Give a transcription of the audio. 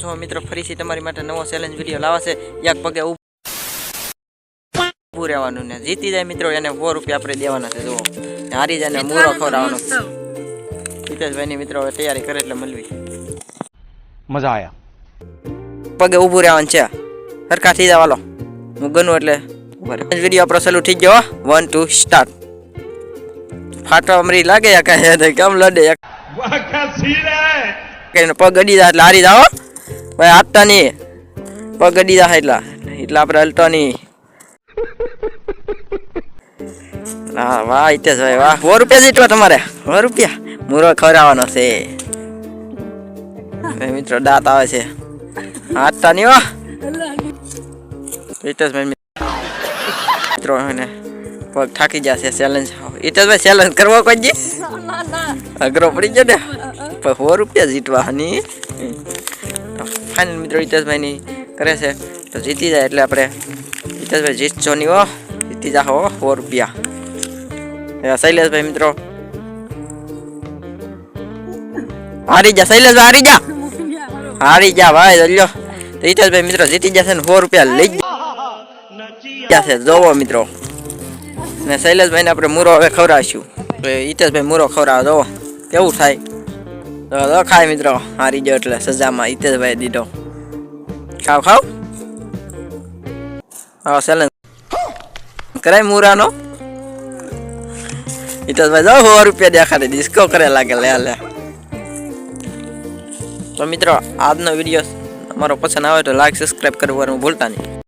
જો મિત્રો ફરીથી તમારી માટે નવો ચેલેન્જ વીડિયો લાવશે. યાક પગે ઊભું રહેવાનું ને જીતી જાય મિત્રો એને સો રૂપિયા આપણે દેવાના છે જુઓ. હારી જાય ને ખોરાવાનો હિતેશભાઈની મિત્રો હવે તૈયારી કરે એટલે મળવી. મજા આયા. પગે ઉભું રહેવાનું છે. સરખા થઈ જવાલો હું ગનું એટલે વીડિયો આપણો સલું થઈ ગયો વન ટુ સ્ટાર્ટ ફાટવા મરી લાગે યા કાંઈ? કેમ લડે યા કઈ પગ જાય એટલે હારી જાઓ ભાઈ હાથતા નહીં. પગ અડી જાય એટલા. એટલે આપણે હલતો નહીં. હા, વાહ હિતેશભાઈ વાહ. સો રૂપિયા જીતવા તમારે? સો રૂપિયા? મૂરો ખવડાવવાનો છે. મિત્રો, દાંત આવે છે. હાથતા નહીં વાહ હિતેશભાઈ મિત્રો ને પગ થાકી જશે ચેલેન્જ હિતેશભાઈ ચેલેન્જ કરવો કોઈ અઘરો પડી ગયો ને. સો રૂપિયા જીતવાની. ફાઇનલ મિત્રો હિતેશભાઈની કરે છે. તો જીતી જાય એટલે આપણે હિતેશભાઈ જીતશો નહીં હો. જીતી જાઓ હો, સો રૂપિયા. શૈલેષભાઈ મિત્રો. હારી જા, શૈલેષભાઈ, હારી જા. હારી જા ભાઈ જલ્યો તો હિતેશભાઈ મિત્રો જીતી જશે ને સો રૂપિયા લઈ જશે. જોવો મિત્રો. ને શૈલેષભાઈને આપણે મૂરો હવે ખવડાવીશું. હિતેશભાઈ મૂરો ખવડાવો, જોવો. કેવું થાય? તો ખાય મિત્રો, હારી ગયો એટલે સજામાં હિતેશભાઈ દીધો. ખાવ ખાવ. હા ચેલેન્જ કરાય મૂરાનો? હિતેશભાઈ જાઓ, સો રૂપિયા દેખાડે ડિસ્કો કરે લાગે, લે લે. તો મિત્રો, આજનો વીડિયો અમારો પસંદ આવે તો લાઈક સબસ્ક્રાઈબ કરવાનું ભૂલતા નહીં.